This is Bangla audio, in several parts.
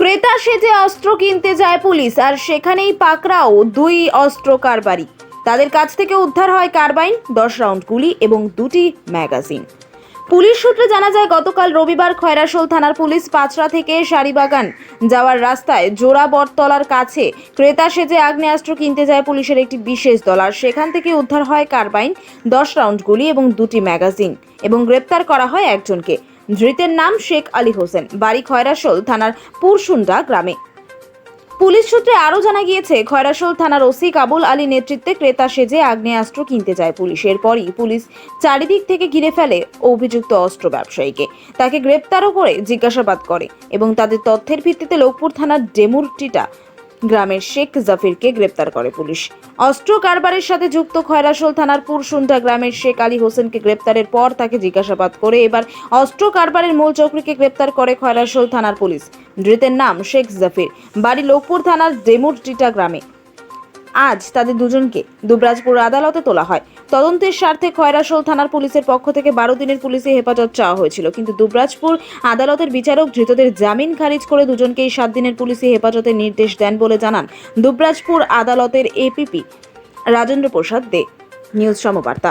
ক্রেতা সেজে অস্ত্র কিনতে যায় পুলিশ, আর সেখানেই পাকড়াও দুই অস্ত্র কারবারি। তাদের কাছ থেকে উদ্ধার হয় কারবাইন, দশ রাউন্ড গুলি এবং দুটি ম্যাগাজিন। পুলিশ সূত্রে জানা যায়, গতকাল রবিবার খয়রাশোল থানার পুলিশ পাঁচরা থেকে শাড়িবাগান যাওয়ার রাস্তায় জোড়া বটতলার কাছে ক্রেতা সেজে আগ্নেয়াস্ত্র কিনতে যায় পুলিশের একটি বিশেষ দল, আর সেখান থেকে উদ্ধার হয় কারবাইন, দশ রাউন্ড গুলি এবং দুটি ম্যাগাজিন এবং গ্রেপ্তার করা হয় একজনকে। ধৃতের নাম শেখ আলী হোসেন। বাড়ি খয়রাশোল থানার পুরসুন্ডা গ্রামে। পুলিশ সূত্রে আরও জানা গিয়েছে খয়রাশোল থানার ওসি কাবুল আলী নেতৃত্বে ক্রেতা সেজে আগ্নেয়াস্ত্র কিনতে যায় পুলিশ। এরপরই পুলিশ চারিদিক থেকে ঘিরে ফেলে অভিযুক্ত অস্ত্র ব্যবসায়ীকে। তাকে গ্রেপ্তারও করে জিজ্ঞাসাবাদ করে এবং তাদের তথ্যের ভিত্তিতে লোকপুর থানার ডেমুরটিটা গ্রামের শেখ জাফিরকে গ্রেপ্তার করে পুলিশ। অস্ত্র কারবারের সাথে যুক্ত খয়রাসোল থানার পুরসুন্ডা গ্রামের শেখ আলী হোসেনকে গ্রেপ্তারের পর তাকে জিজ্ঞাসাবাদ করে এবার অস্ত্র কারবারের মূল চক্রীকে গ্রেপ্তার করে খয়রাসোল থানার পুলিশ। ধৃতের নাম শেখ জাফির। বাড়ি লোকপুর থানার ডেমুরটিটা গ্রামে। আজ তাদের দুজনকে দুবরাজপুর আদালতে তোলা হয়। তদন্তের স্বার্থে খয়রাশোল থানার পুলিশের পক্ষ থেকে বারো দিনের পুলিশে হেফাজত চাওয়া হয়েছিল। কিন্তু দুবরাজপুর আদালতের বিচারক ধৃতদের জামিন খারিজ করে দুজনকেই সাত দিনের পুলিশে হেফাজতের নির্দেশ দেন বলে জানান দুবরাজপুর আদালতের এপিপি রাজেন্দ্র প্রসাদ দে, নিউজ সমবার্তা।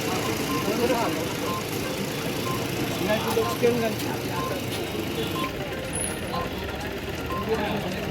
그거는안어울 리.